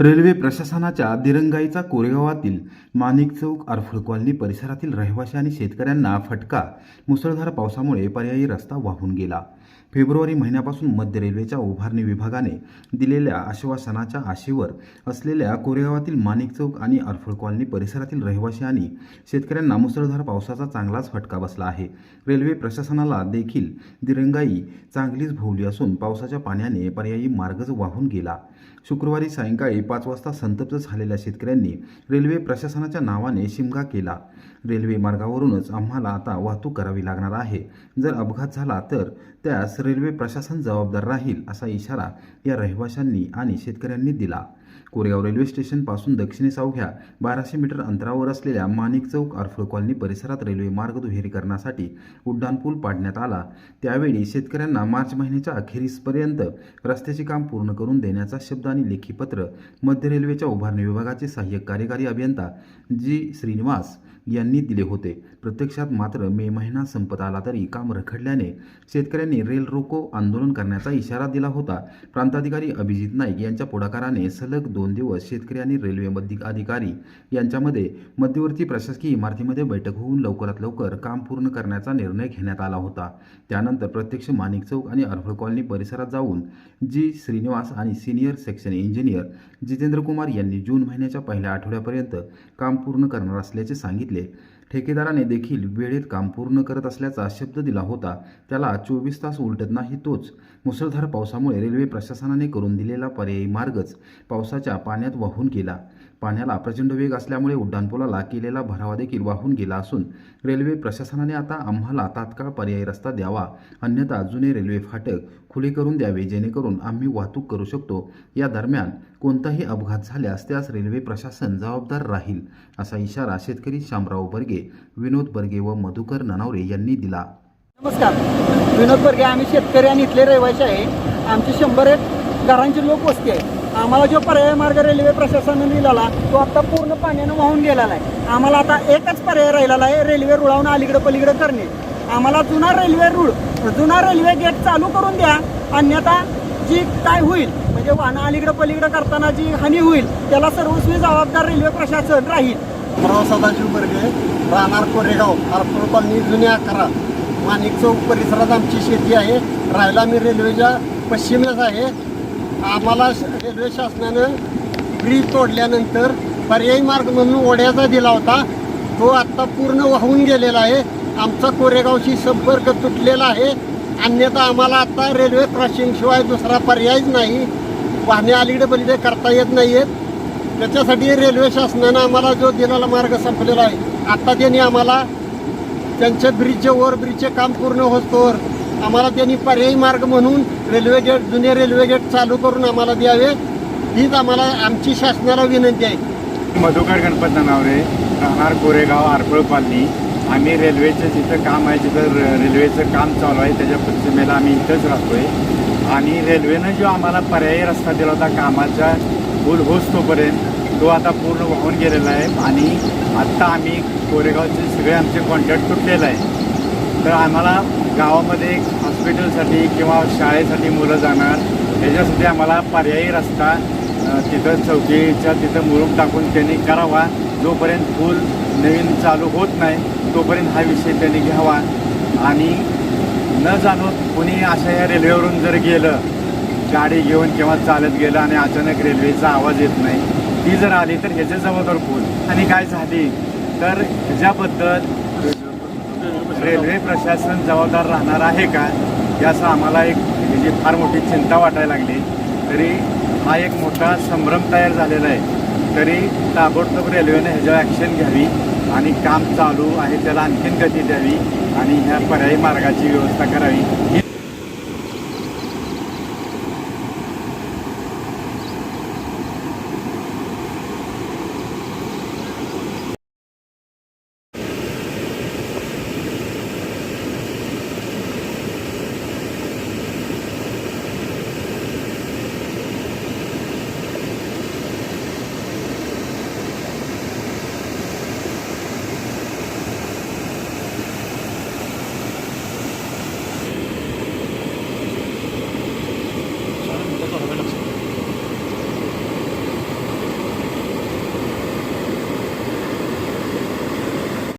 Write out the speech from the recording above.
Railway प्रशासनाच्या दिरंगाईचा कोरेगावातील माणिक चौक Arphal colony परिसरातील रहिवासी आणि शेतकऱ्यांना फटका. मुसळधार पावसामुळे पर्यायी रस्ता वाहून गेला. फेब्रुवारी महिन्यापासून मध्य रेल्वेच्या उभारणी विभागाने दिलेल्या आश्वासनाच्या आशेवर असलेल्या कोरेगावातील माणिक चौक आणि आरफळ कॉलनी परिसरातील रहिवासी आणि शेतकऱ्यांना मुसळधार पावसाचा चांगलाच फटका बसला आहे. रेल्वे प्रशासनाला देखील दिरंगाई चांगलीच भोवली असून पावसाच्या पाण्याने पर्यायी मार्गच वाहून गेला. शुक्रवारी सायंकाळी पाच वाजता संतप्त झालेल्या शेतकऱ्यांनी रेल्वे प्रशासनाच्या नावाने शिमगा केला. रेल्वे मार्गावरूनच आम्हाला आता वाहतूक करावी लागणार आहे. जर अपघात झाला तर त्यास रेल्वे प्रशासन जबाबदार राहील असा इशारा या रहिवाशांनी आणि शेतकऱ्यांनी दिला. कोरेगाव रेल्वे स्टेशनपासून दक्षिणेस अवघ्या बाराशे मीटर अंतरावर असलेल्या माणिक चौक आरफळ कॉलनी परिसरात रेल्वे मार्ग दुहेरीकरणासाठी उड्डाणपूल पाडण्यात आला. त्यावेळी शेतकऱ्यांना मार्च महिन्याच्या अखेरीसपर्यंत रस्त्याचे काम पूर्ण करून देण्याचा शब्द आणि लेखी पत्र मध्य रेल्वेच्या उभारणी विभागाचे सहाय्यक कार्यकारी अभियंता जी. श्रीनिवास यांनी दिले होते. प्रत्यक्षात मात्र मे महिना संपत आला तरी काम रखडल्याने शेतकऱ्यांनी रेल रोको आंदोलन करण्याचा इशारा दिला होता. प्रांताधिकारी अभिजित नाईक यांच्या पुढाकाराने सलग दोन दिवस शेतकरी आणि रेल्वे मध्य अधिकारी यांच्यामध्ये मध्यवर्ती प्रशासकीय इमारतीमध्ये बैठक होऊन लवकरात लवकर काम पूर्ण करण्याचा निर्णय घेण्यात आला होता. त्यानंतर प्रत्यक्ष माणिक चौक आणि अर्फळ कॉलनी परिसरात जाऊन जी. श्रीनिवास आणि senior section engineer Jitendra Kumar यांनी जून महिन्याच्या पहिल्या आठवड्यापर्यंत काम पूर्ण करणार असल्याचे सांगितले. ठेकेदाराने देखील वेळेत काम पूर्ण करत असल्याचा शब्द दिला होता. त्याला चोवीस तास उलटत नाही तोच. मुसळधार पावसामुळे रेल्वे प्रशासनाने करून दिलेला पर्यायी मार्गच पावसाच्या पाण्यात वाहून गेला. पाण्याला प्रचंड वेग असल्यामुळे उड्डाणपुलाला केलेला भरावा देखील वाहून गेला असून रेल्वे प्रशासनाने आता आम्हाला तात्काळ पर्यायी रस्ता द्यावा अन्यथा जुने रेल्वे फाटक खुले करून द्यावे जेणेकरून आम्ही वाहतूक करू शकतो. या दरम्यान कोणताही अपघात झाल्यास त्यास रेल्वे प्रशासन जबाबदार राहील असा इशारा शेतकरी शामराव बर्गे विनोद बर्गे व मधुकर ननावरे यांनी दिला. नमस्कार. विनोद बर्गे आम्ही शेतकरी आणि इथले रहिवासी आहे. आमची शंभर एक घरांची लोकवस्ती आहे. आम्हाला जो पर्याय मार्ग रेल्वे प्रशासनाने दिलेला तो आता पूर्ण पाण्यानं वाहून गेलेला आहे. आम्हाला आता एकच पर्याय राहिलेला आहे रेल्वे रुळावून अलीकडं पलीकडं करणे. आम्हाला जुना रेल्वे रूळ जुना रेल्वे गेट चालू करून द्या अन्यथा जी काय होईल म्हणजे वाहनं अलीकडं पलीकडं करताना जी हानी होईल त्याला सर्वस्वी जबाबदार रेल्वे प्रशासन राहील. सदाशिव बर्गे राहणार कोरेगाव आरपूर कॉलनी जुन्या अकरा. माणिक चौक परिसरात आमची शेती आहे. राहायला मी रेल्वेच्या पश्चिमेस आहे. आम्हाला श- रेल्वे शासनानं ब्रिज तोडल्यानंतर पर्यायी मार्ग म्हणून ओढ्याचा दिला होता. तो आत्ता पूर्ण वाहून गेलेला आहे. आमचा कोरेगावशी संपर्क तुटलेला आहे. अन्यथा आम्हाला आता रेल्वे क्रॉसिंगशिवाय दुसरा पर्यायच नाही. वाहने अलीकडे पलीकडे करता येत नाही आहेत त्याच्यासाठी रेल्वे शासनानं आम्हाला जो दिलेला मार्ग संपलेला आहे आत्ता त्यांनी आम्हाला त्यांच्या ब्रिजचे ओव्हर ब्रिजचे काम पूर्ण होतोवर आम्हाला त्यांनी पर्यायी मार्ग म्हणून रेल्वे गेट जुने रेल्वे गेट चालू करून आम्हाला द्यावे हीच आम्हाला आमची शासनाला विनंती आहे. मधुकर गणपत नावरे राहणार कोरेगाव आरपळ कॉलनी. आम्ही रेल्वेचं जिथं काम आहे तिथं र- रेल्वेचं काम चालू आहे त्याच्या पश्चिमेला आम्ही इथंच राहतोय. आणि रेल्वेनं जो आम्हाला पर्यायी रस्ता दिला होता कामाचा पूल होस तोपर्यंत तो आता पूर्ण वाहून गेलेला आहे. आणि आत्ता आम्ही कोरेगावचे सगळे आमचे कॉन्टॅक्ट तुटलेलं आहे तर आम्हाला गावामध्ये हॉस्पिटलसाठी किंवा शाळेसाठी मुलं जाणार. याच्यासाठी आम्हाला पर्यायी रस्ता तिथं चौकीच्या तिथं मुरुख टाकून त्यांनी करावा. जोपर्यंत पूल नवीन चालू होत नाही तोपर्यंत हा विषय त्यांनी घ्यावा. आणि न जाणून कुणी अशा या रेल्वेवरून जर गेलं गाडी घेऊन किंवा चालत गेलं आणि अचानक रेल्वेचा आवाज येत नाही ती जर आली तर ह्याच्या जबाबदार कोण आणि काय झाली? तर ह्याच्याबद्दल रेल्वे प्रशासन जबाबदार राहणार आहे का? याचा आम्हाला एक म्हणजे फार मोठी चिंता वाटायला लागली. तरी हा एक मोठा संभ्रम तयार झालेला आहे. तरी ताबडतोब रेल्वेने ह्याच्यावर ॲक्शन घ्यावी आणि काम चालू आहे त्याला आणखीन गती द्यावी आणि ह्या पर्यायी मार्गाची व्यवस्था करावी. ही